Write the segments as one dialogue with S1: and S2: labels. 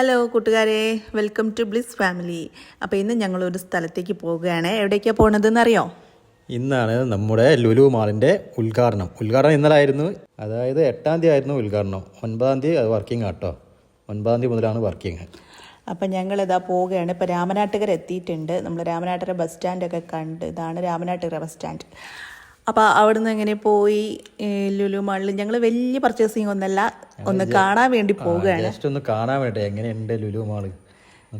S1: Hello കൂട്ടുകാരെ. Welcome to bliss family അപ്പോൾ ഇന്ന് ഞങ്ങൾ ഒരു സ്ഥലത്തേക്ക് പോവുകയാണ്. എവിടേക്കാണ് പോണതെന്ന് അറിയോ
S2: ഇന്നാണ് നമ്മുടെ ലുലു മാളിന്റെ ഉദ്ഘാടനം. ഉദ്ഘാടനം ഇന്നലായിരുന്നു. അതായത് എട്ടാം തീയതി ആയിരുന്നു ഉദ്ഘാടനം. ഒൻപതാം തീയതി അത് വർക്കിംഗ് ആട്ടോ ഒൻപതാം തീയതി മുതലാണ് വർക്കിംഗ്
S1: അപ്പം ഞങ്ങളിതാ പോവുകയാണ്. ഇപ്പോൾ രാമനാട്ടുകര എത്തിയിട്ടുണ്ട്. നമ്മൾ രാമനാട്ടുകര ബസ് സ്റ്റാൻഡൊക്കെ കണ്ട് ഇതാണ് രാമനാട്ടുകര ബസ് സ്റ്റാൻഡ് അപ്പോൾ അവിടുന്ന് എങ്ങനെ പോയി? ലുലു മാളിൽ ഞങ്ങൾ വലിയ പർച്ചേസിങ് ഒന്നല്ല. ഒന്ന് കാണാൻ വേണ്ടി പോവുകയാണ്.
S2: ജസ്റ്റ് ഒന്ന് കാണാൻ വേണ്ടി? എങ്ങനെയുണ്ട് ലുലു മാൾ?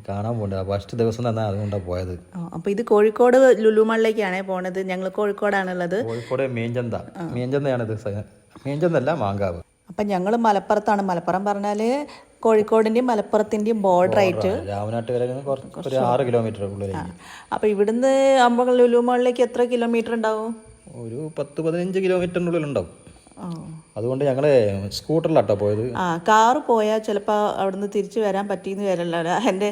S2: കാണാൻ പോകണ്ട ഫസ്റ്റ് ദിവസം തന്നെ അതുകൊണ്ടാണ് പോയത്.
S1: അപ്പോൾ ഇത് കോഴിക്കോട് ലുലു മാളിലേക്കാണ് പോണത്. ഞങ്ങൾ കോഴിക്കോടാണുള്ളത്.
S2: കോഴിക്കോട് മീൻചന്ത. മീൻചന്തയാണിത് സ- മീൻചന്തല്ല മാങ്കാവ്.
S1: അപ്പം ഞങ്ങൾ മലപ്പുറത്താണ്. മലപ്പുറം പറഞ്ഞാൽ കോഴിക്കോടിന്റെയും മലപ്പുറത്തിന്റെയും ബോർഡർ ആയിട്ട്
S2: ആറ് കിലോമീറ്റർ
S1: അപ്പോൾ ഇവിടുന്ന് അമ്പ ലുലു മാളിലേക്ക് എത്ര കിലോമീറ്റർ ഉണ്ടാവും?
S2: ഒരു പത്ത് പതിനഞ്ച് കിലോമീറ്ററിനുള്ളിൽ ഉണ്ടാവും. അതുകൊണ്ട് ഞങ്ങൾ സ്കൂട്ടറിലാട്ടോ പോയത്.
S1: ആ കാറ് പോയാൽ ചിലപ്പോൾ അവിടുന്ന് തിരിച്ചു വരാൻ പറ്റിയെന്ന് വരില്ല. എന്റെ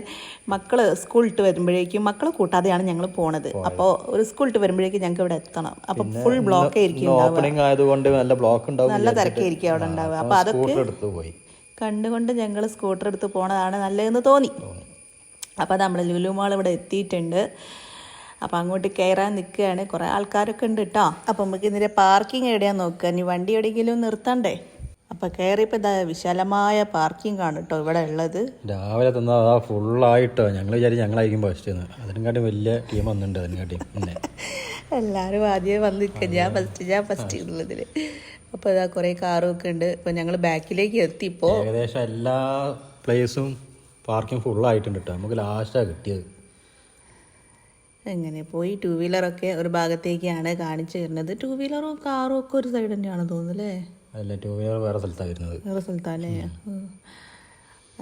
S1: സ്കൂൾ ഇട്ട് വരുമ്പോഴേക്കും മക്കളെ കൂട്ടാതെയാണ് ഞങ്ങൾ പോണത്. അപ്പോൾ ഒരു സ്കൂൾ ഇട്ട് വരുമ്പോഴേക്കും ഞങ്ങൾക്ക് ഇവിടെ എത്തണം. അപ്പോൾ ഫുൾ ബ്ലോക്ക് ആയിരിക്കും
S2: ഓപ്പണിംഗ് ആയതുകൊണ്ട് നല്ല ബ്ലോക്ക് ഉണ്ടാവും
S1: നല്ല തിരക്കായിരിക്കും അവിടെ ഉണ്ടാവുക. അപ്പോൾ അതൊക്കെ
S2: പോയി.
S1: കണ്ടുകൊണ്ട് ഞങ്ങൾ സ്കൂട്ടർ എടുത്ത് പോണതാണ് നല്ലതെന്ന് തോന്നി. അപ്പോൾ നമ്മൾ ലുലു മാൾ ഇവിടെ എത്തിയിട്ടുണ്ട്. അപ്പോൾ അങ്ങോട്ട് കയറാൻ നിൽക്കുകയാണ് കുറേ ആൾക്കാരൊക്കെ ഉണ്ട് കേട്ടോ അപ്പോൾ നമുക്ക് ഇതിന്റെ പാർക്കിംഗ് എവിടെയാണ് നോക്കുക ഇനി വണ്ടി എവിടെയെങ്കിലും നിർത്തണ്ടേ? അപ്പോൾ കയറിയപ്പോൾ ഇതാ വിശാലമായ പാർക്കിംഗ് ആണ് കേട്ടോ ഇവിടെ ഉള്ളത്.
S2: രാവിലെ തന്ന അതാ ഫുള്ളായിട്ടോ ഞങ്ങൾ വിചാരിച്ചു ഞങ്ങളായിരിക്കും ഫസ്റ്റ് അതിനെക്കാട്ടും വലിയ ടീം വന്നിട്ടുണ്ട് അതിനെക്കാട്ടിയും പിന്നെ
S1: എല്ലാവരും ആദ്യമേ വന്ന് നിൽക്കുക ഞാൻ ഫസ്റ്റ് ഞാൻ ഫസ്റ്റ് ഉള്ളതിൽ അപ്പോൾ ഇതാ കുറേ കാറും ഒക്കെ ഉണ്ട്. അപ്പോൾ ഞങ്ങൾ ബാക്കിലേക്ക് എത്തി ഇപ്പോൾ
S2: ഏകദേശം എല്ലാ പ്ലേസും പാർക്കിംഗ് ഫുള്ളായിട്ടുണ്ട് കേട്ടോ നമുക്ക് ലാസ്റ്റാണ് കിട്ടിയത്.
S1: എങ്ങനെ പോയി? ടൂ വീലറൊക്കെ ഒരു ഭാഗത്തേക്കാണ് കാണിച്ചു തരുന്നത്. ടൂ വീലറും കാറും ഒക്കെ ഒരു സൈഡ് തന്നെയാണ് തോന്നുന്നു അല്ലേ
S2: ടൂ വീലർ വേറെ സ്ഥലത്താണ് വരുന്നത്.
S1: വേറെ സ്ഥലത്തല്ലേ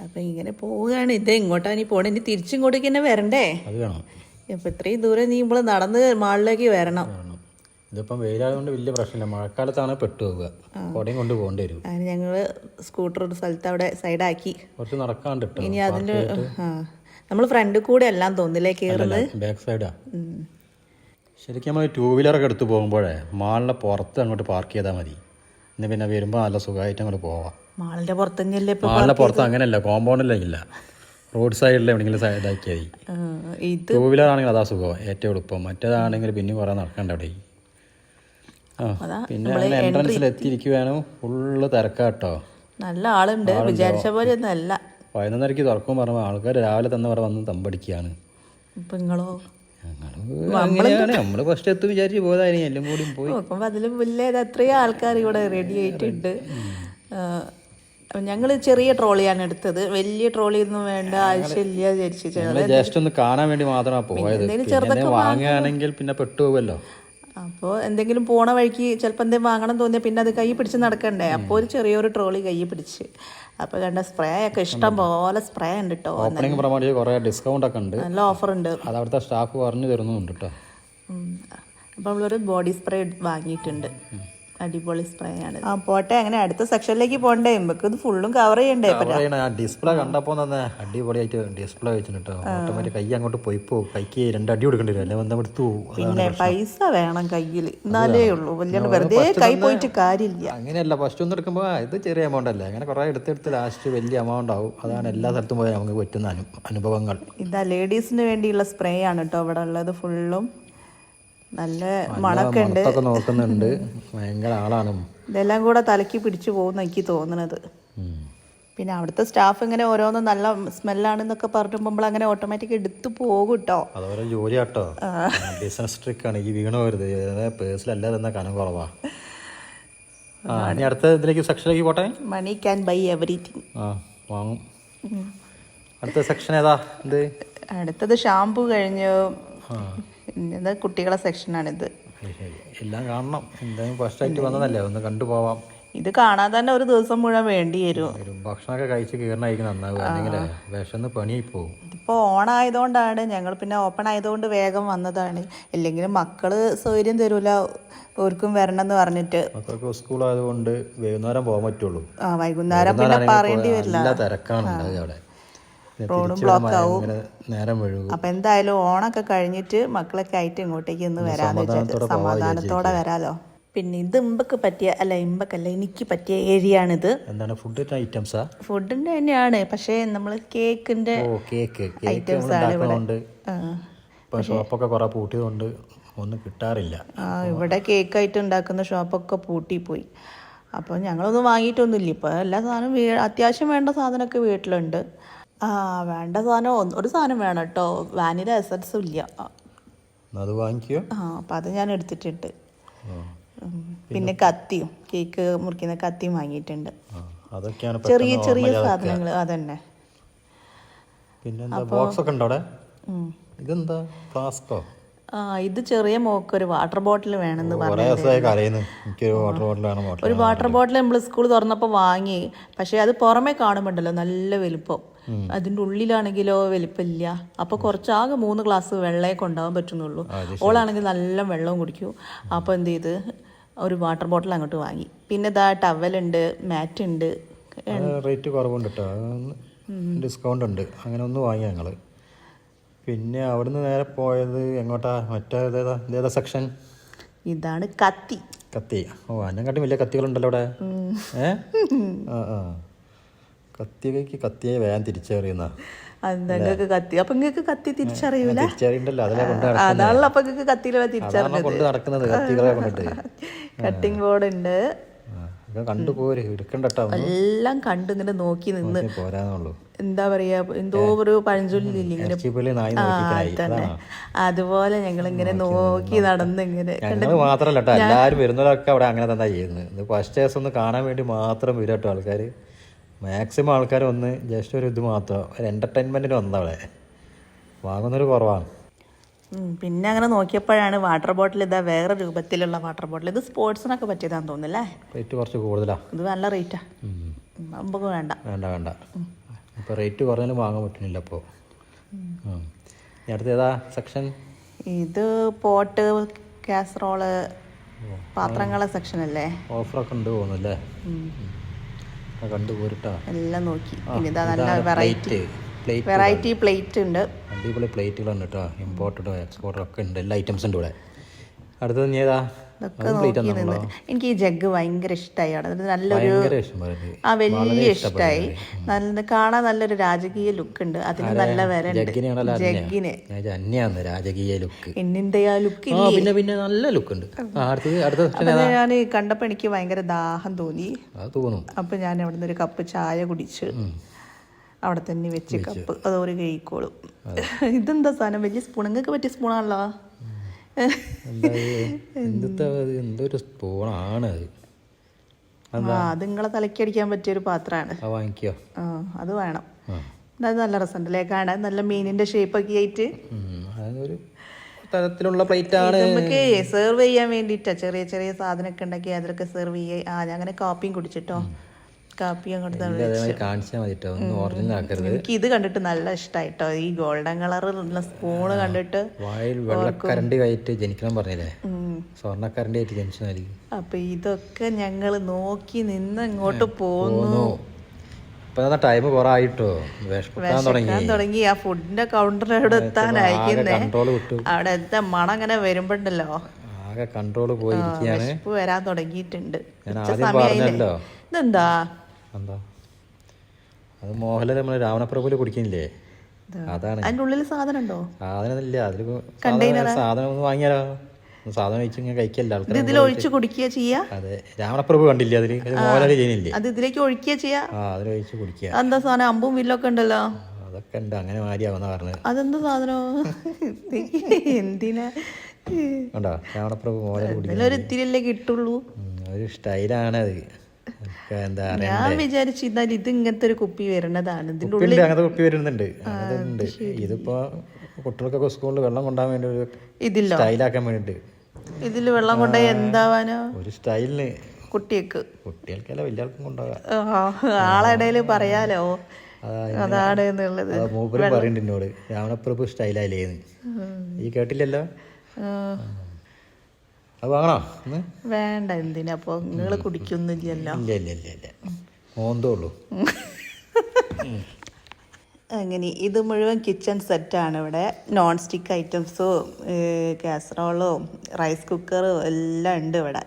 S1: അപ്പം ഇങ്ങനെ പോവുകയാണ്. ഇത് എങ്ങോട്ടാണ് നീ പോണേ? ഇനി തിരിച്ചിങ്ങോട്ടേക്ക് തന്നെ വരണ്ടേ? അപ്പൊ ഇത്രയും ദൂരം നീ ഇവിടെ നടന്ന് മാളിലേക്ക് വരണം.
S2: ഇതിപ്പം വെയിലായതുകൊണ്ട് വലിയ പ്രശ്നമില്ല. മഴക്കാലത്താണ് പെട്ടു പോവുക. കുടയും കൊണ്ട് പോകേണ്ടി വരും.
S1: അതിന് ഞങ്ങൾ സ്കൂട്ടർ ഒരു സ്ഥലത്ത് അവിടെ സൈഡാക്കി
S2: കുറച്ച് നടക്കാണ്ടിട്ട്
S1: ഇനി അതിന്റെ നമ്മൾ ഫ്രണ്ട് കൂടെ എല്ലാം തോന്നില്ലേ കയറുന്നത്
S2: ബാക്ക് സൈഡാ ശരിക്കും നമ്മൾ ടൂ വീലറൊക്കെ എടുത്ത് പോകുമ്പോഴേ മാളിന്റെ പുറത്ത് അങ്ങോട്ട് പാർക്ക് ചെയ്താൽ മതി. ഇന്ന് പിന്നെ വരുമ്പോൾ നല്ല സുഖമായിട്ട് അങ്ങോട്ട് പോവാം.
S1: മാളിന്റെ പുറത്ത് തന്നെയല്ലേ ഇപ്പം
S2: മാളിന്റെ പുറത്ത് അങ്ങനെയല്ല കോമ്പൗണ്ടിലേ ഇല്ല റോഡ് സൈഡിൽ എവിടെയെങ്കിലും സൈ- ഇതാക്കിയാൽ മതി
S1: ആ,
S2: ടൂ വീലർ ആണെങ്കിൽ അതാ സുഖം ഏറ്റവും എളുപ്പം. മറ്റേതാണെങ്കിൽ പിന്നെ കുറേ നടക്കണ്ട അവിടെ? പിന്നെ അങ്ങനെ എൻട്രൻസിൽ എത്തിയിരിക്കുവാണ്. ഫുള്ള് തിരക്കാട്ടോ
S1: നല്ല ആളുണ്ട്. വിചാരിച്ച പോലെ ഒന്നും അല്ല
S2: പതിനൊന്നരയ്ക്ക് തുറക്കും പറഞ്ഞു ആൾക്കാർ രാവിലെ തന്നെ പറ വന്ന് തമ്പടിക്കുകയാണ്.
S1: നമ്മൾ നിങ്ങളോ?
S2: ഞങ്ങൾ അങ്ങനെയാണ്. നമ്മൾ ഫസ്റ്റ് എത്തും വിചാരിച്ച് പോയതായിരുന്നു. എല്ലാം കൂടി പോയി.
S1: നോക്കുമ്പോൾ അതിലും വലിയ അത്രയും ആൾക്കാർ ഇവിടെ റെഡി ആയിട്ടുണ്ട്. ഞങ്ങൾ ചെറിയ ട്രോളിയാണ് എടുത്തത്. വലിയ ട്രോളി ഒന്നും വേണ്ട ആവശ്യമില്ല വിചാരിച്ചു
S2: ജസ്റ്റ് ഒന്ന് കാണാൻ വേണ്ടി മാത്രമാണ് പോയത്. വാങ്ങുകയാണെങ്കിൽ പിന്നെ പെട്ടുപോകുമല്ലോ.
S1: അപ്പോൾ എന്തെങ്കിലും പോണ വഴിക്ക് ചിലപ്പോൾ എന്തെങ്കിലും വാങ്ങണം തോന്നിയാൽ പിന്നെ അത് കൈ പിടിച്ച് നടക്കണ്ടേ? അപ്പോൾ ഒരു ചെറിയൊരു ട്രോളി കൈ പിടിച്ച്. അപ്പോൾ കണ്ട സ്പ്രേ ഒക്കെ ഇഷ്ടം പോലെ സ്പ്രേ ഉണ്ട് കേട്ടോ
S2: ഓപ്പണിംഗ് പ്രമാണിച്ച് കുറേ ഡിസ്കൗണ്ട് ഒക്കെ ഉണ്ട്.
S1: നല്ല ഓഫർ ഉണ്ട്.
S2: അത് അവിടുത്തെ സ്റ്റാഫ് പറഞ്ഞു തരുന്നുണ്ട് കേട്ടോ
S1: അപ്പോൾ നമ്മളൊരു ബോഡി സ്പ്രേ വാങ്ങിയിട്ടുണ്ട്. അടിപൊളി സ്പ്രേ ആണ് ആ പോട്ടെ അങ്ങനെ അടുത്ത സെക്ഷനിലേക്ക് പോണ്ടേ. നമുക്ക് ഇത് ഫുള്ളും കവർ ചെയ്യണ്ടേ ഇപ്പം
S2: പറയണ ആ ഡിസ്പ്ലേ കണ്ടപ്പോൾ തന്നെ അടിപൊളിയായിട്ട് ഡിസ്പ്ലേ വെച്ചിട്ട് ട്ടോ ഓട്ടോമാറ്റിക് കൈ അങ്ങോട്ട് പോയി പോ. കൈക്ക് രണ്ട് അടി കൊടുക്കേണ്ടി വരും. അല്ലെ? വന്ന് എടുത്തു
S1: പിന്നെ പൈസ വേണം കയ്യിൽ എന്നാലേ ഉള്ളൂ. വലിയ വെറുതെ കൈ പോയിട്ട് കാര്യമില്ല.
S2: അങ്ങനെയല്ല ഫസ്റ്റ് ഒന്ന് എടുക്കുമ്പോൾ ഇത് ചെറിയ എമൗണ്ട് അല്ലേ? അങ്ങനെ കുറേ എടുത്തെടുത്ത് ലാസ്റ്റ് വലിയ എമൗണ്ട് ആവും. അതാണ് എല്ലാ സ്ഥലത്തും പോയാൽ നമുക്ക് പറ്റുന്ന അനുഭവങ്ങൾ.
S1: ഇതാ ലേഡീസിന് വേണ്ടിയുള്ള സ്പ്രേ ആണ് കേട്ടോ. ഇവിടെ ഉള്ളത് ഫുള്ളും നല്ല മണക്കെ
S2: നോക്കുന്നുണ്ട്. ഭയങ്കര ആളാണ്.
S1: ഇതെല്ലാം കൂടെ തലയ്ക്ക് പിടിച്ചു പോകുന്ന എനിക്ക് തോന്നുന്നത് പിന്നെ അവിടുത്തെ സ്റ്റാഫ് ഇങ്ങനെ ഓരോന്നും നല്ല സ്മെല്ലാണെന്നൊക്കെ പറഞ്ഞിട്ട് നമ്മൾ അങ്ങനെ ഓട്ടോമാറ്റിക് എടുത്തു പോകും കേട്ടോ
S2: അതുപോലെ ജോലി കേട്ടോ ബിസിനസ് ട്രിക്കാണ് ഈ വീണ് പോരുത് പേഴ്സിലല്ല തന്നെ കനം കുറവാ? അടുത്ത ഇതിലേക്ക് സെക്ഷനിലേക്ക് പോട്ടെ?
S1: മണി ക്യാൻ ബൈ
S2: എവറിങ് വാങ്ങും. അടുത്ത സെക്ഷൻ ഏതാ?
S1: അടുത്തത് ഷാംപൂ കഴിഞ്ഞു. ഇത് കുട്ടികളെ സെക്ഷനാണിത്.
S2: എല്ലാം കാണണം. എന്തായാലും ഫസ്റ്റ് ആയിട്ട് വന്നതല്ലേ? ഒന്ന് കണ്ടുപോവാം
S1: ഇത് കാണാൻ തന്നെ ഒരു ദിവസം മുഴുവൻ വേണ്ടി വരും.
S2: ഭക്ഷണമൊക്കെ കഴിച്ച് കീറണായിരിക്കും നന്നാവുക. അല്ലെങ്കിൽ വിഷന്ന് പണിയായി പോകും
S1: ഇതിപ്പോൾ ഓൺ ആയതുകൊണ്ടാണ്. ഞങ്ങൾ പിന്നെ ഓപ്പൺ ആയതുകൊണ്ട് വേഗം വന്നതാണ്. ഇല്ലെങ്കിലും മക്കൾ സൗകര്യം തരൂല ഓർക്കും വരണം എന്ന് പറഞ്ഞിട്ട്.
S2: മക്കൾക്ക് സ്കൂൾ ആയതുകൊണ്ട് വൈകുന്നേരം പോകാൻ പറ്റുള്ളൂ.
S1: ആ വൈകുന്നേരം പിന്നെ പറയേണ്ടി വരില്ല.
S2: തിരക്കാണ്. അവിടെ?
S1: റോഡും ബ്ലോക്ക് ആവും.
S2: നേരം വഴുകും.
S1: അപ്പൊ എന്തായാലും ഓണൊക്കെ കഴിഞ്ഞിട്ട് മക്കളൊക്കെ ആയിട്ട് ഇങ്ങോട്ടേക്ക് ഒന്ന് വരാന്ന് വെച്ചാൽ സമാധാനത്തോടെ വരാലോ? പിന്നെ ഇത് ഇമ്പക്ക് പറ്റിയ അല്ല ഇമ്പക്കല്ല എനിക്ക് പറ്റിയ ഏരിയ ആണിത്
S2: എന്താണ് ഫുഡ് ഐറ്റംസാ
S1: ഫുഡിന്റെ തന്നെയാണ്. പക്ഷേ നമ്മൾ
S2: കേക്കിന്റെ കേക്ക്.
S1: ഐറ്റംസ് ആണ് ഇവിടെ.
S2: ഇപ്പൊ ഷോപ്പൊക്കെ കുറെ പൂട്ടിയതുകൊണ്ട് ഒന്നും കിട്ടാറില്ല.
S1: ഇവിടെ കേക്ക് ആയിട്ട് ഉണ്ടാക്കുന്ന ഷോപ്പൊക്കെ പൂട്ടി പോയി അപ്പോൾ ഞങ്ങളൊന്നും വാങ്ങിയിട്ടൊന്നുമില്ല. ഇപ്പോൾ എല്ലാ സാധനവും അത്യാവശ്യം വേണ്ട സാധനമൊക്കെ വീട്ടിലുണ്ട്. വേണ്ട സാധനം. ഒരു സാധനം വേണം കേട്ടോ. വാനില എസൻസും ഇല്ല.
S2: അത് വാങ്ങിക്കോ.
S1: ആ അപ്പം അത് ഞാൻ എടുത്തിട്ടുണ്ട്. പിന്നെ കത്തിയും. കേക്ക് മുറിക്കുന്ന കത്തിയും വാങ്ങിയിട്ടുണ്ട്.
S2: അതൊക്കെയാണ്
S1: ചെറിയ ചെറിയ സാധനങ്ങൾ അതന്നെ.
S2: പിന്നെന്താ ബോക്സ് ഒക്കെ ഉണ്ടോ ഇതെന്താ? ഫ്ലാസ്കോ
S1: ആ ഇത് ചെറിയ മോക്ക് ഒരു വാട്ടർ ബോട്ടിൽ വേണമെന്ന് പറഞ്ഞു ഒരു വാട്ടർ ബോട്ടിൽ നമ്മൾ സ്കൂൾ തുറന്നപ്പോൾ വാങ്ങി. പക്ഷേ അത് പുറമെ കാണുമ്പോണ്ടല്ലോ നല്ല വലുപ്പം. അതിന്റെ ഉള്ളിലാണെങ്കിലോ വലിപ്പമില്ല. അപ്പോൾ കുറച്ചാകെ മൂന്ന് ഗ്ലാസ് വെള്ളമേ കൊണ്ടാവാൻ പറ്റുന്നുള്ളൂ. ഓളാണെങ്കിൽ നല്ല വെള്ളവും കുടിക്കൂ. അപ്പോൾ എന്ത് ചെയ്ത്? ഒരു വാട്ടർ ബോട്ടിൽ അങ്ങോട്ട് വാങ്ങി. പിന്നെ ഇതാ ടവലുണ്ട് മാറ്റ് ഉണ്ട്
S2: റേറ്റ് കുറവുണ്ട് കേട്ടോ ഡിസ്കൗണ്ട് ഉണ്ട്. അങ്ങനെ ഒന്ന് വാങ്ങി ഞങ്ങൾ പിന്നെ അവിടുന്ന് നേരെ പോയത് എങ്ങോട്ടാ? മറ്റേ സെക്ഷൻ
S1: ഇതാണ് കത്തി.
S2: കത്തി. ഓ അതിനെക്കാട്ടും വലിയ കത്തികളുണ്ടല്ലോ അവിടെ. ഏ? ആ ആ. കത്തിക്ക് കത്തിയെ വേഗം തിരിച്ചറിയുന്ന.
S1: നിങ്ങൾക്ക് കത്തി അപ്പൊ നിങ്ങൾക്ക് കത്തി തിരിച്ചറിയൂല? അതാണല്ലോ അപ്പൊ കത്തിയിലെ തിരിച്ചറിഞ്ഞത്. കട്ടിംഗ് ബോർഡ് ഉണ്ട്.
S2: കണ്ടു പോരെ
S1: എല്ലാം കണ്ടു ഇങ്ങനെ നോക്കി നിന്ന്.
S2: പോരാന്നുള്ളൂ.
S1: എന്താ പറയാ എന്തോ ഒരു പഴഞ്ചൊല്ലില്ല തന്നെ അതുപോലെ ഞങ്ങൾ ഇങ്ങനെ നോക്കി നടന്ന് ഇങ്ങനെ
S2: മാത്രല്ല എല്ലാരും വരുന്നവരൊക്കെ അവിടെ അങ്ങനെ തന്നെ ചെയ്യുന്നത്. ഫസ്റ്റ് ഒന്ന് കാണാൻ വേണ്ടി മാത്രം വരും കേട്ടോ ആൾക്കാർ മാക്സിമം ആൾക്കാർ ഒന്ന് ജസ്റ്റ് ഒരു ഇത് മാത്രം. ഒരു എന്റർടൈൻമെന്റിന് വന്നവളെ അവിടെ. വാങ്ങുന്നൊരു കുറവാണ്.
S1: പിന്നെ അങ്ങനെ നോക്കിയപ്പോഴാണ് വാട്ടർ ബോട്ടിൽ ഇതാ വേറെ രൂപത്തിലുള്ള വാട്ടർ ബോട്ടിൽ ഇത് സ്പോർട്സിനൊക്കെ പറ്റിയതാന്ന് തോന്നുന്നല്ലേ?
S2: റേറ്റ് കുറച്ച് കൂടുതലാ.
S1: ഇത് നല്ല റേറ്റാ. നമുക്ക് വേണ്ട.
S2: വേണ്ട വേണ്ട. ഇപ്പോൾ റേറ്റ് കുറഞ്ഞാലും വാങ്ങാൻ പറ്റുന്നില്ല അപ്പോൾ അടുത്ത ഏതാ സെക്ഷൻ
S1: ഇത് പോട്ട് കാസറോൾ പാത്രങ്ങളെ സെക്ഷൻ അല്ലേ?
S2: ഓഫറൊക്കെ ഉണ്ട് തോന്നുന്നല്ലേ
S1: എല്ലാം നോക്കി. നല്ല വെറൈറ്റി വെറൈറ്റി പ്ലേറ്റ് ഉണ്ട്.
S2: അടിപൊളി പ്ലേറ്റുകളുണ്ട് കേട്ടോ ഇമ്പോർട്ടഡോ എക്സ്പോർട്ടോ ഒക്കെ ഉണ്ട്. എല്ലാ ഐറ്റംസ് ഉണ്ട് ഇവിടെ. അടുത്തത് ഏതാ?
S1: ഇതൊക്കെ നോക്കി നിന്ന്. എനിക്ക് ഈ ജഗ് ഭയങ്കര ഇഷ്ടമായി അവിടെ അത് നല്ലൊരു ആ വലിയ ഇഷ്ടമായി നല്ല കാണാൻ നല്ലൊരു രാജകീയ ലുക്ക് ഉണ്ട്. അതിന് നല്ല വില ജഗ്ഗിന്.
S2: രാജകീയ ലുക്ക്
S1: എന്നിന്റെ ആ ലുക്ക്
S2: പിന്നെ പിന്നെ നല്ല ലുക്ക് ഉണ്ട്.
S1: ഞാൻ കണ്ടപ്പോ എനിക്ക് ഭയങ്കര ദാഹം തോന്നി. അപ്പൊ ഞാൻ അവിടെ നിന്ന് ഒരു കപ്പ് ചായ കുടിച്ച് അവിടെ തന്നെ വെച്ച് കപ്പ് അതോര് കഴിക്കോളും. ഇതെന്താ സാധനം? വലിയ സ്പൂൺ നിങ്ങൾക്ക് പറ്റിയ സ്പൂണാണല്ലോ
S2: എന്താ ഇത്? എന്തുട്ടാ അത് എന്തൊരു സ്പൂണാണ് അത്.
S1: അത്. നിങ്ങളെ തലക്കടിക്കാൻ പറ്റിയ ഒരു പാത്രമാണ്.
S2: വാങ്ങിക്കോ.
S1: അത് വേണം. അത് നല്ല രസമുണ്ടല്ലേ കാണാൻ നല്ല മീനിന്റെ ഷേപ്പ് ഒക്കെ ആയിട്ട്.
S2: തരത്തിലുള്ള പ്ലേറ്റ് ആണ്.
S1: നമുക്ക് സെർവ് ചെയ്യാൻ വേണ്ടിയിട്ടാ ചെറിയ ചെറിയ സാധനമൊക്കെ ഉണ്ടാക്കി അതിലൊക്കെ സെർവ് ചെയ്യാ. ആ ഞാൻ അങ്ങനെ കാപ്പിയും കുടിച്ചിട്ടോ. കാപ്പി അങ്ങോട്ട്
S2: കാണിച്ചാൽ മതി
S1: എനിക്ക് ഇത് കണ്ടിട്ട് നല്ല ഇഷ്ടമായിട്ടോ ഈ ഗോൾഡൻ കളറുള്ള സ്പൂണ് കണ്ടിട്ട്
S2: വായിൽ വെള്ളക്കരണ്ടി ആയിട്ട് ജനിക്കണം പറഞ്ഞില്ലേ. സ്വർണക്കരണ്ടി ആയിട്ട്
S1: അപ്പൊ ഇതൊക്കെ ഞങ്ങൾ നോക്കി നിന്ന് ഇങ്ങോട്ട് പോന്നു.
S2: ടൈം തുടങ്ങി.
S1: ആ ഫുഡിന്റെ കൗണ്ടർ അവിടെ
S2: കൺട്രോൾ
S1: അവിടെ എത്താൻ മണം അങ്ങനെ വരുമ്പോണ്ടല്ലോ.
S2: ആകെ കൺട്രോൾ പോയിരിക്കുകയാണ്.
S1: വരാൻ തുടങ്ങിയിട്ടുണ്ട്. ഇതെന്താ?
S2: എന്താ? അത് മോഹൻലാൽ നമ്മൾ രാവണപ്രഭുൽ കുടിക്കുന്നില്ലേ അതാണ്.
S1: അതിന്റെ ഉള്ളിൽ സാധനം ഉണ്ടോ
S2: സാധനം ഇല്ല അതിൽ സാധനം ഒന്ന് വാങ്ങിയാലോ? സാധനം ഇങ്ങനെ കഴിക്കല്ല ആൾക്കാർ
S1: ഇതിൽ ഒഴിച്ച് കുടിക്കുക ചെയ്യാ?
S2: അതെ. രാവണപ്രഭു കണ്ടില്ലേ അതിൽ? അത് മോഹൻലാൽ ചെയ്യുന്നില്ലേ?
S1: അത് ഇതിലേക്ക് ഒഴിക്കുക ചെയ്യാ?
S2: ആ അതിൽ ഒഴിച്ച് കുടിക്കുക.
S1: എന്താ സാധനം? അമ്പും വില്ലൊക്കെ ഉണ്ടല്ലോ?
S2: അതൊക്കെ ഉണ്ട്. അങ്ങനെ മാരിയാവുന്ന പറഞ്ഞത്
S1: അതെന്താ സാധനം? എന്തിനാ?
S2: കണ്ടോ? രാവണപ്രഭു മോഹൻലാൽ കുടിക്കുന്നത്
S1: ഇതിലൊരു ഇത്തിരിയല്ലേ കിട്ടുള്ളൂ.
S2: ഒരു സ്റ്റൈലാണ് അത്.
S1: ഞാൻ വിചാരിച്ചു എന്നാൽ ഇത് ഇങ്ങനത്തെ ഒരു കുപ്പി വരണതാണ്. ഇതിന്റെ ഉള്ളിൽ
S2: അങ്ങനത്തെ കുപ്പി വരുന്നുണ്ട്. ഉണ്ട് ഇതിപ്പോ കുട്ടികൾക്കൊക്കെ സ്കൂളിൽ വെള്ളം കൊണ്ടാൻ വേണ്ടി ഒരു
S1: ഇതില്ലോ
S2: സ്റ്റൈലാക്കാൻ വേണ്ടിട്ട്
S1: ഇതിൽ വെള്ളം കൊണ്ട എന്താവാനോ?
S2: ഒരു സ്റ്റൈലിന്.
S1: കുട്ടിക്ക്
S2: കുട്ടികൾക്കല്ല വലിയ ആൾക്കും കൊണ്ടുപോകാം
S1: ആളിടയിൽ പറയാലോ? അതാണ് എന്നുള്ളത്.
S2: മൂപ്പര് പറയുന്നുണ്ട് എന്നോട്. രാവണപ്രഭു സ്റ്റൈലായില്ലേന്ന്. ഈ കേട്ടില്ലല്ലോ? അത് വാങ്ങണോ?
S1: വേണ്ട എന്തിനാ? നിങ്ങൾ നിങ്ങൾ കുടിക്കുന്നില്ലല്ലോ
S2: ഇല്ല ഇല്ല ഇല്ല
S1: അങ്ങനെ ഇത് മുഴുവൻ കിച്ചൺ സെറ്റാണ് ഇവിടെ. നോൺ സ്റ്റിക്ക് ഐറ്റംസും കാസറോളും റൈസ് കുക്കറും എല്ലാം ഉണ്ട് ഇവിടെ.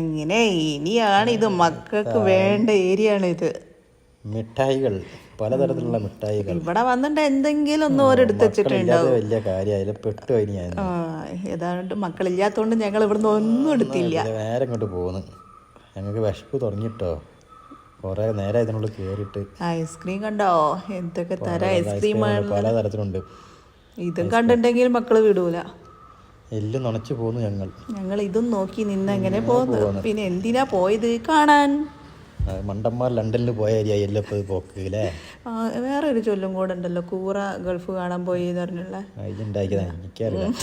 S1: അങ്ങനെ ഇനിയാണ് ഇത് മക്കൾക്ക് വേണ്ട ഏരിയ ആണ് ഇത്.
S2: മിഠായികൾ. പലതരത്തിലുള്ള മിഠായികൾ.
S1: ഇവിടെ വന്നിട്ട് എന്തെങ്കിലും ഒന്നും ഓരെടുത്ത് വെച്ചിട്ടുണ്ട്
S2: മക്കളില്ലാതെ വലിയ കാര്യം പെട്ടു അതിന് ഞാൻ.
S1: ഏതാണ്ട് മക്കളില്ലാത്തോണ്ട് ഞങ്ങൾ ഇവിടുന്ന് ഒന്നും എടുത്തില്ല.
S2: നേരെ ഇങ്ങോട്ട് പോകുന്നു ഞങ്ങൾക്ക് വിശപ്പ് തുടങ്ങിട്ടോ. കുറെ നേരം ഇതിനുള്ളിൽ കയറിയിട്ട്
S1: ഐസ്ക്രീം കണ്ടോ? എന്തൊക്കെ തരം ഐസ്ക്രീം
S2: പലതരത്തിലുണ്ട്.
S1: ഇതും കണ്ടിട്ടുണ്ടെങ്കിൽ മക്കൾ വിടൂല.
S2: എല്ലാം നനച്ചു പോന്നു ഞങ്ങൾ.
S1: ഞങ്ങൾ ഇതും നോക്കി നിന്ന് എങ്ങനെ പോകുന്നു പിന്നെ എന്തിനാ പോയത്? കാണാൻ.
S2: മണ്ടന്മാർ ലണ്ടനിൽ പോയ എല്ലാം പോക്ക് അല്ലേ
S1: വേറെ ഒരു ചൊല്ലും കൂടെ ഉണ്ടല്ലോ കൂറ ഗൾഫ് കാണാൻ പോയി എന്ന് പറഞ്ഞുള്ള
S2: ഇതുണ്ടാക്കിയതാണ് എനിക്കറിയാം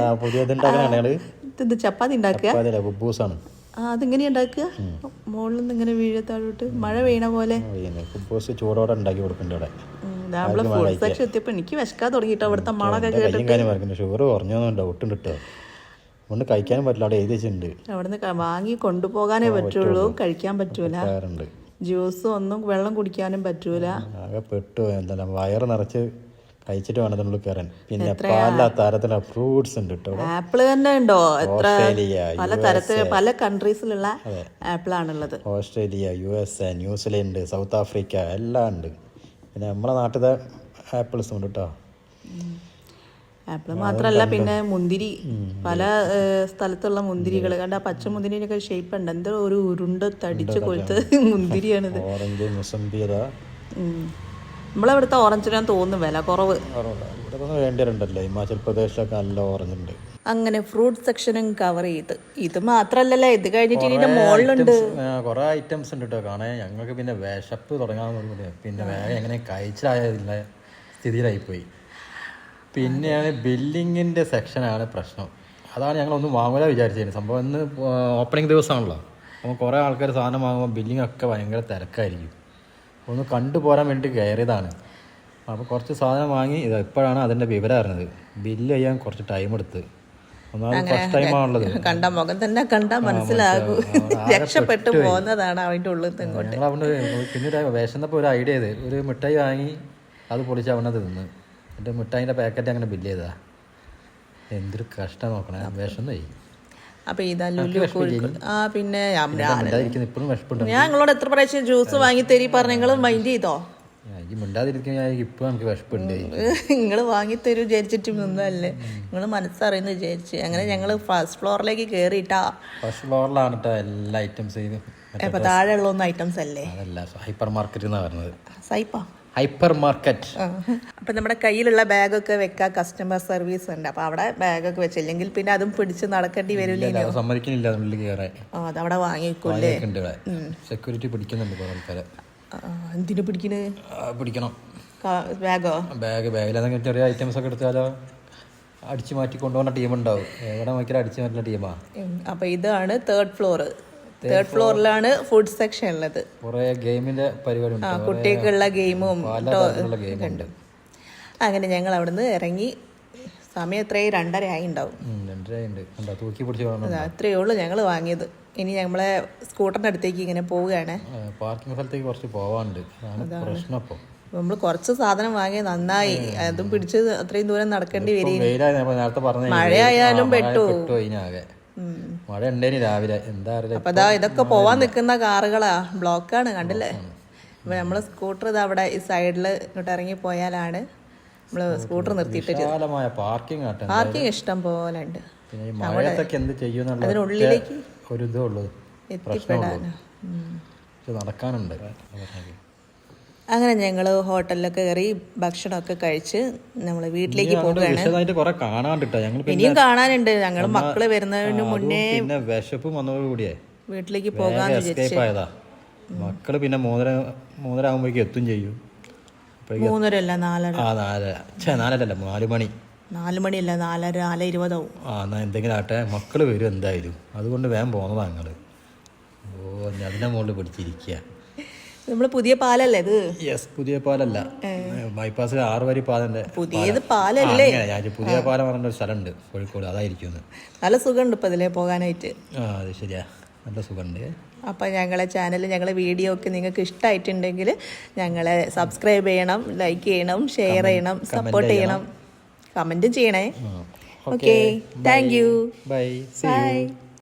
S2: ആ പുതിയത് ഉണ്ടാക്കാനാണ്
S1: ഇത് ചപ്പാത്തി ഉണ്ടാക്കുക?
S2: കുബൂസാണ്.
S1: ആ മുകളിൽ നിന്ന് ഇങ്ങനെ വീഴത്താഴോട്ട് മഴ വീണ പോലെ.
S2: കുബൂസ് ചൂടോടെ ഉണ്ടാക്കി കൊടുക്കുന്നുണ്ട് അവിടെ
S1: ഫുഡ് സെക്ഷൻ എത്തിയപ്പോ എനിക്ക് വിശക്കാൻ തുടങ്ങിട്ടോ അവിടുത്തെ മണൊക്കെ
S2: ഷുഗർ കുറഞ്ഞൊന്നും ഡൗട്ട് ഉണ്ട്. കേട്ടോ അതുകൊണ്ട് കഴിക്കാനും പറ്റില്ല. അവിടെ എഴുതി വെച്ചിട്ടുണ്ട്
S1: അവിടുന്ന് ക- വാങ്ങി കൊണ്ടുപോകാനേ പറ്റുള്ളൂ. കഴിക്കാൻ പറ്റൂല. ജ്യൂസും ഒന്നും വെള്ളം കുടിക്കാനും പറ്റൂല.
S2: ആകെ പെട്ടു. എന്താ വയറ് നിറച്ച് കഴിച്ചിട്ട് വേണം അതിനുള്ളിൽ കയറാൻ. പിന്നെ പല തരത്തിലുള്ള ഫ്രൂട്ട്സ് ഉണ്ട് കേട്ടോ.
S1: ആപ്പിൾ തന്നെ ഉണ്ടോ? എത്ര
S2: ഓസ്ട്രേലിയ
S1: പല തരത്തിൽ പല കൺട്രീസിലുള്ള ആപ്പിൾ ആണുള്ളത്
S2: Australia U S A New Zealand South Africa എല്ലാം ഉണ്ട്. പിന്നെ നമ്മളെ നാട്ടിലെ ആപ്പിൾസും ഉണ്ട് കേട്ടോ.
S1: ആപ്പിൾ മാത്രല്ല പിന്നെ മുന്തിരി പല സ്ഥലത്തുള്ള മുന്തിരികൾ കണ്ട ആ പച്ച മുന്തിരിയൊക്കെ ഷേപ്പ് ഉണ്ട്. എന്തോ ഒരു ഉരുണ്ട തടിച്ച് കൊഴുത്ത് മുന്തിരിയാണിത്. നമ്മളവിടുത്തെ ഓറഞ്ചിനാൻ തോന്നുന്നു വില കുറവ്.
S2: വേണ്ടിയിട്ടുണ്ടല്ലോ ഹിമാചൽ പ്രദേശിലൊക്കെ നല്ല ഓറഞ്ച് ഉണ്ട്
S1: അങ്ങനെ ഫ്രൂട്ട് സെക്ഷനും കവർ ചെയ്ത്. ഇത് മാത്രല്ലല്ലോ ഇത് കഴിഞ്ഞിട്ട് ഇതിന്റെ മുകളിലുണ്ട്
S2: കുറെ ഐറ്റംസ് ഉണ്ട് കേട്ടോ കാണാൻ ഞങ്ങൾക്ക് പിന്നെ വിശപ്പ് തുടങ്ങാൻ പിന്നെ വേഗം എങ്ങനെ സ്ഥിതിയിലായി സ്ഥിതിയിലായിപ്പോയി. പിന്നെയാണ് ബില്ലിങ്ങിന്റെ സെക്ഷനാണ് പ്രശ്നം. അതാണ് ഞങ്ങൾ ഒന്നും വാങ്ങൂല വിചാരിച്ചത് സംഭവം ഇന്ന് ഓപ്പണിംഗ് ദിവസമാണല്ലോ. അപ്പോൾ കുറേ ആൾക്കാർ സാധനം വാങ്ങുമ്പോൾ ബില്ലിംഗ് ഒക്കെ ഭയങ്കര തിരക്കായിരിക്കും. ഒന്ന് കണ്ടുപോരാൻ വേണ്ടി കയറിയതാണ്. അപ്പോൾ കുറച്ച് സാധനം വാങ്ങി ഇത് ഇപ്പോഴാണ് അതിന്റെ വിവരം അറിഞ്ഞത്. ബില്ല് ചെയ്യാൻ കുറച്ച് ടൈം എടുത്ത്. ഒന്നാമത് ഫസ്റ്റ് ടൈം ആണുള്ളത്.
S1: കണ്ട മുഖം തന്നെ കണ്ടാ മനസ്സിലാകൂ. രക്ഷപ്പെട്ടു പോകുന്നതാണ് ഉള്ളിൽ നിന്ന്
S2: പിന്നെ വിശന്നപ്പോൾ ഒരു ഐഡിയ ചെയ്ത്. ഒരു മിഠായി വാങ്ങി അത് പൊളിച്ച് അവനത് തിന്ന്. എന്നിട്ട് മിഠായിന്റെ പാക്കറ്റ് അങ്ങനെ ബില്ല് ചെയ്താ എന്തൊരു കഷ്ടം നോക്കണേ. വിശന്നായി
S1: അപ്പൊ ഇതാ ലുലു ആ പിന്നെ ഞാൻ- നിങ്ങളോട് എത്ര പ്രാവശ്യം ജ്യൂസ് വാങ്ങി തരി പറഞ്ഞ നിങ്ങൾ മൈൻഡ് ചെയ്തോ നിങ്ങൾ വാങ്ങി തരൂ വിചാരിച്ചിട്ട് നിന്നല്ലേ നിങ്ങൾ മനസ്സറിയുന്നു വിചാരിച്ച്. അങ്ങനെ ഞങ്ങൾ ഫസ്റ്റ് ഫ്ലോറിലേക്ക് കേറിയിട്ടാ.
S2: ഫസ്റ്റ് ഫ്ലോറിലാണ് എല്ലാ ഐറ്റംസ്
S1: താഴെ ഉള്ള ഒന്ന് ഐറ്റംസ് അല്ലേ?
S2: ഹൈപ്പർ മാർക്കറ്റ് പറഞ്ഞത്.
S1: സൈപ്പാ?
S2: Hyper market.
S1: അപ്പം നമ്മുടെ കയ്യിലുള്ള ബാഗൊക്കെ വെക്കാൻ കസ്റ്റമർ സർവീസ് ഉണ്ട്. അപ്പോൾ അവിടെ ബാഗൊക്കെ വെച്ചില്ലെങ്കിൽ പിന്നെ അതും പിടിച്ച് നടക്കേണ്ടി വരില്ലേ
S2: സമ്മതിക്കുന്നില്ല അതിനുള്ളിൽ കയറാൻ
S1: അതവിടെ വാങ്ങിക്കൂല്ലേ?
S2: സെക്യൂരിറ്റി പിടിക്കുന്നുണ്ട് കുറേ ആൾക്കാരെ.
S1: എന്തിനു പിടിക്കണ്?
S2: പിടിക്കണം.
S1: ബാഗോ?
S2: ബാഗ് ബാഗിൽ ചെറിയ ഐറ്റംസ് ഒക്കെ എടുത്താലോ അടിച്ചു മാറ്റി കൊണ്ടുപോകുന്ന ടീമുണ്ടാവും എവിടെ നോക്കിയാലും അടിച്ചു മാറ്റുന്ന ടീമാ
S1: അപ്പോൾ അപ്പൊ ഇതാണ് തേർഡ് ഫ്ലോർ തേർഡ് ഫ്ലോറിലാണ് ഫുഡ് സെക്ഷൻ ഉള്ളത്.
S2: ഗെയിമിന്റെ പരിപാടി
S1: ആ കുട്ടികൾക്കുള്ള ഗെയിമും
S2: ഉണ്ട്
S1: അങ്ങനെ ഞങ്ങൾ അവിടുന്ന് ഇറങ്ങി സമയം എത്രയായി? രണ്ടര ആയി ഉണ്ടാവും അത്രയേ ഉള്ളൂ ഞങ്ങൾ വാങ്ങിയത്. ഇനി ഞങ്ങളെ സ്കൂട്ടറിന്റെ അടുത്തേക്ക് ഇങ്ങനെ പോവുകയാണ്.
S2: പാർക്കിംഗ് സ്ഥലത്തേക്ക് കുറച്ച് പോവാണ്ട് പ്രശ്നം
S1: നമ്മൾ കുറച്ച് സാധനം വാങ്ങിയത് നന്നായി. അതും പിടിച്ച് അത്രയും ദൂരം നടക്കേണ്ടി വരും മഴയായാലും പെട്ടു.
S2: മഴ ഉണ്ടേനി രാവിലെ. എന്താ
S1: അപ്പൊ അതാ ഇതൊക്കെ പോവാൻ നിൽക്കുന്ന കാറുകളാ. ബ്ലോക്കാണ് കണ്ടില്ലേ? അപ്പൊ നമ്മൾ സ്കൂട്ടർ ഇത് അവിടെ ഈ സൈഡിൽ ഇങ്ങോട്ട് ഇറങ്ങി പോയാലാണ് നമ്മൾ സ്കൂട്ടർ നിർത്തിയിട്ട്
S2: പാർക്കിംഗ്
S1: പാർക്കിംഗ് ഇഷ്ടം പോലെ ഉണ്ട് അതിനുള്ളിലേക്ക്
S2: ഒരു ഇതേ ഉള്ളൂ.
S1: എത്തിപ്പെടാനോ.
S2: നടക്കാനുണ്ട്.
S1: അങ്ങനെ ഞങ്ങൾ ഹോട്ടലിലൊക്കെ കയറി ഭക്ഷണമൊക്കെ കഴിച്ച് നമ്മൾ വീട്ടിലേക്ക് പോവുകയാണ്. ഇനിയും കാണാനുണ്ട്. ഞങ്ങൾ മക്കൾ വരുന്നതിന് മുന്നേ
S2: വിശപ്പും വന്നതോട് കൂടിയേ.
S1: വീട്ടിലേക്ക് പോകാൻ
S2: മക്കൾ പിന്നെ മൂന്നര മൂന്നര ആകുമ്പോഴേക്കും എത്തും ചെയ്യും. മൂന്നര
S1: മൂന്നരല്ല നാലര.
S2: ആ നാലര. ഛേ നാലരല്ല നാല് മണി.
S1: നാല് മണിയല്ല നാലര നാല് ഇരുപതാവും.
S2: ആ എന്നാ എന്തെങ്കിലും ആട്ടെ മക്കൾ വരും എന്തായാലും. അതുകൊണ്ട് വേഗം പോന്നതാ ഞങ്ങൾ. ഓ ഞാൻ അതിന്റെ മുകളിൽ പിടിച്ചിരിക്കുക
S1: നമ്മൾ പുതിയ പാലല്ലേ ഇത്?
S2: യെസ് പുതിയ പാലല്ല. ബൈപ്പാസ് ആറ് വരി പാലന്റെ
S1: പുതിയത് പാലല്ലേ?
S2: ഞാൻ പുതിയ പാലം പറഞ്ഞ ഒരു സ്ഥലമുണ്ട് കോഴിക്കോട്. അതായിരിക്കും
S1: നല്ല സുഖമുണ്ട് ഇപ്പം ഇതിലേ പോകാനായിട്ട്.
S2: ആ അത് ശരിയാ. നല്ല സുഖമുണ്ട്.
S1: അപ്പം ഞങ്ങളെ ചാനൽ ഞങ്ങളെ വീഡിയോ ഒക്കെ നിങ്ങൾക്ക് ഇഷ്ടമായിട്ടുണ്ടെങ്കിൽ ഞങ്ങളെ സബ്സ്ക്രൈബ് ചെയ്യണം ലൈക്ക് ചെയ്യണം ഷെയർ ചെയ്യണം സപ്പോർട്ട് ചെയ്യണം. കമന്റും ചെയ്യണേ. Okay thank you
S2: bye
S1: bye